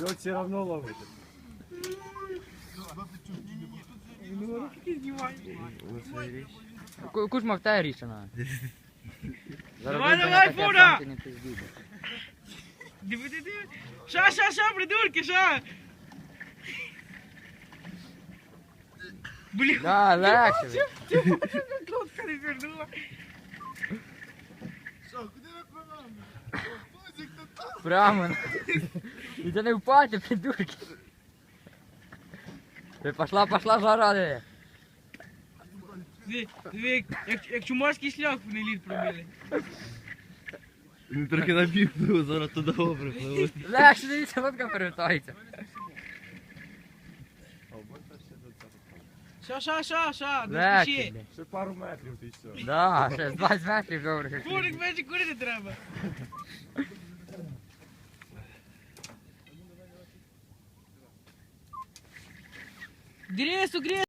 Лед все равно ловить. Ну, руки знімай. Ку- Кузьма в те рішена. Давай, давай, Фура! Диви, диви, диви. Ша, ша, ша, придурки, ша. Блін, Да, легше. лодка не звернула. Прямо. І це не впаде, придурки. Ти Пошла, пошла жара. диви. Диви, диви, як, чумарський шлях вони лід пробили. Він трохи напівпливу, зараз туди припливу. Легше, дивіться, лодка перевертається. Ша, ша, ша, ша, не Легше, спіши. блін. Ще пару метрів ти все. Да, ще 20 метрів добре. Курик, менше курити треба. Grisso, grisso!